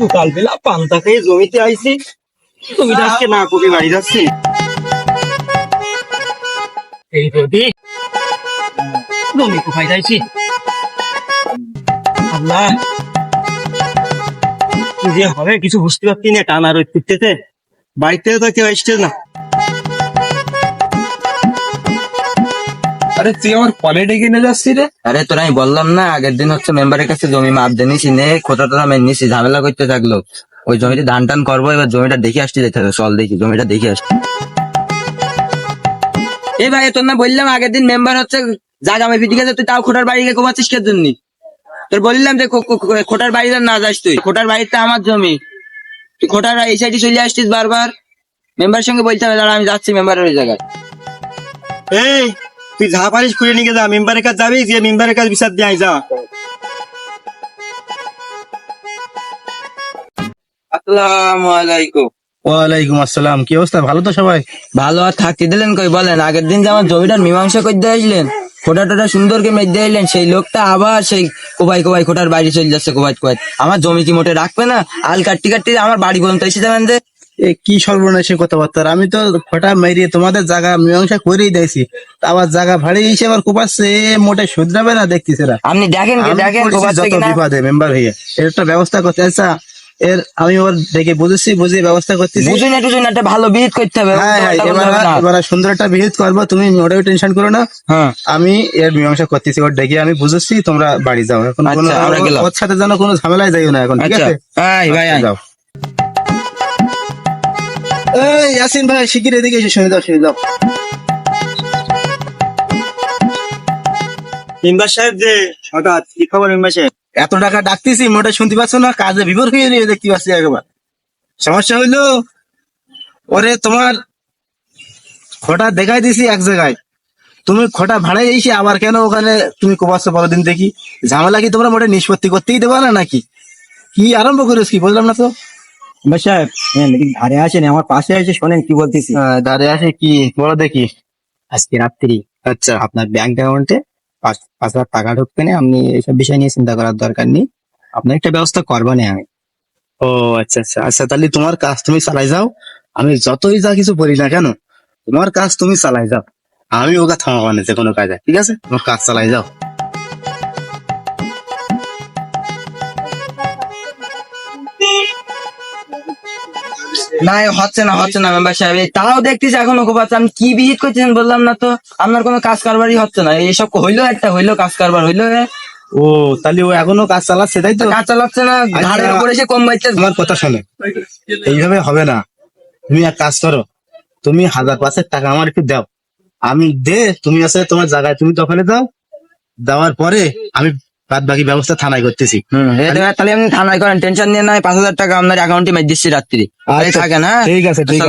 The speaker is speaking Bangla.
সকাল বেলা পান্তা খেয়ে জমিতে আইছি। তুমি আজকে না কবি বাড়ি যাচ্ছি। এই রোদি জমি কোথায় যাইছি? আল্লাহ। যে হবে, কিছু বুঝতে পারছি না, টানা রোদ করতেছে বাড়িতে তো কেউ আসছে না। আরে তুই আমার কলে ডেকে নিয়ে যাচ্ছি রে? আরে তোর আমি বললাম না আগের দিন হচ্ছে মেম্বারের কাছে জমি মাপ দিয়ে নিছি নে খোটা টোটা মেন নিছি ঝামেলা করতে থাকল। ওই জমিতে ধান টান করব এবার জমিটা দেখে আসতে যেতে হবে চল দেখি জমিটা দেখে আসতে এই ভাই তোর না বললাম আগের দিন মেম্বার হচ্ছে জাগা আমি ফিটি গেছে তুই তাও খোটার বাড়ি গিয়ে কমাচ্ছিস কে জন্য? তোর বললাম যে খোটার বাড়িতে না যাস তুই খোটার বাড়িতে আমার জমি। তুই খোটার এই সাইডে চলে আসছিস বারবার। মেম্বারের সঙ্গে বলতে হবে দাঁড়া আমি যাচ্ছি মেম্বারের ওই জায়গায়। এই তুই যা পারিস করে নিয়ে যা মেম্বারের কাছে যাবি যে মেম্বারের কাছে বিচার দিয়ে আয়, যা। আসসালামু আলাইকুম। ওয়ালাইকুম আসসালাম কি অবস্থা ভালো তো সবাই? ভালো আর থাকতে দিলেন কই বলেন আগের দিন যে আমার জমিটার মীমাংসা করতে আসলেন খোটা টোটা সুন্দর কে মেঘ দিলেন সেই লোকটা আবার সেই কোবাই কোবাই খোটার বাড়ি চলে যাচ্ছে কোবাই কোবাই। আমার জমি কি মোটে রাখবে না? আল কাটতে কাটতে আমার বাড়ি পর্যন্ত এসে যাবেন যে। কি সর্বনাশী কথাবার্তা? আমি তো ফটা মেরিয়ে তোমাদের জায়গা মীমাংসা করেই দিয়েছি। আবার জায়গা ভাড়ে এসে আবার কোপাচ্ছে এ মোটে শুধরাবে না দেখতেছে এরা। আপনি দেখেন দেখেন যত বিপদে মেম্বার হয়ে। এর একটা ব্যবস্থা করতে আচ্ছা এর আমি ওর দেখে বুঝেছি বুঝে ব্যবস্থা করতেছি। বুঝুন একটু একটা ভালো বিহিত করতে হবে হ্যাঁ হ্যাঁ এবার না। সুন্দর একটা বিহিত করব তুমি মোটেও টেনশন করো না। হ্যাঁ। আমি এর মীমাংসা করতেছি ওর ডেকে আমি বুঝেছি তোমরা বাড়ি যাও। এখন আচ্ছা। ওর সাথে যেন কোনো ঝামেলায় যাইও না এখন ঠিক আচ্ছা। আছে? হ্যাঁ ভাই যাও। এই ইয়াসিন ভাই শিগগির এদিকে এসে শুনে দাও শুনে দাও সাহেব যে হঠাৎ কি খবর সাহেব? এত টাকা ডাকতেছি মোটা শুনতে পাচ্ছ না? কাজে বিভোর হয়ে দেখতে পাচ্ছি একবার। সমস্যা হইল ওরে তোমার খোটা দেখাই দিছি এক জায়গায়। তুমি খোটা ভাড়াই এসে আবার কেন ওখানে তুমি কোপাচ্ছ বলো দিন দেখি? ঝামেলা কি তোমরা মোটে নিষ্পত্তি করতেই দেবা না নাকি? কি আরম্ভ করেছ কি? বুঝলাম না তো। মেম্বার সাহেব ধারে আসেন আমার পাশে এসে শোনেন কি বলতেছি। দাঁড়িয়ে আসে কি বলো দেখি। আজকে রাত্রি। আচ্ছা। আপনার ব্যাংক অ্যাকাউন্টে পাঁচ পাঁচ হাজার টাকা ঢুকবে না আপনি এইসব বিষয় নিয়ে চিন্তা করার দরকার নেই। আপনার একটা ব্যবস্থা করব না আমি ও আচ্ছা আচ্ছা। আচ্ছা তাহলে তোমার কাজ তুমি চালাই যাও। আমি যতই যা কিছু বলি না কেন তোমার কাজ তুমি চালাই যাও। আমি ওকে থামাবো না যে কোনো কাজে ঠিক আছে? তোমার কাজ চালাই যাও। না হচ্ছে না হচ্ছে না মেম্বার সাহেব তাও দেখতেছি এখনও কোপাচ্ছে আমি কি বিহিত করতেছেন বললাম না তো। আপনার কোনো কাজ কারবারই হচ্ছে না। এইসব হইল একটা হইল কাজ কারবার হইল। ও তাহলে ও এখনও কাজ চালাচ্ছে তাই তো? কাজ চালাচ্ছে না ঘাড়ের উপরে এসে কম বাইতে তোমার কথা শোনে। এইভাবে হবে না। তুমি এক কাজ করো তুমি হাজার পাঁচেক টাকা আমার একটু দাও। আমি দে তুমি আছে তোমার জায়গায় তুমি দখলে দাও। দেওয়ার পরে আমি বাদ বাকি ব্যবস্থা থানায় করতেছি। তাহলে আপনি থানায় করেন টেনশন নিয়ে নাই পাঁচ হাজার টাকা আপনার অ্যাকাউন্টে মেরে দিচ্ছি রাত্রি থাকেন হ্যাঁ? ঠিক আছে ঠিক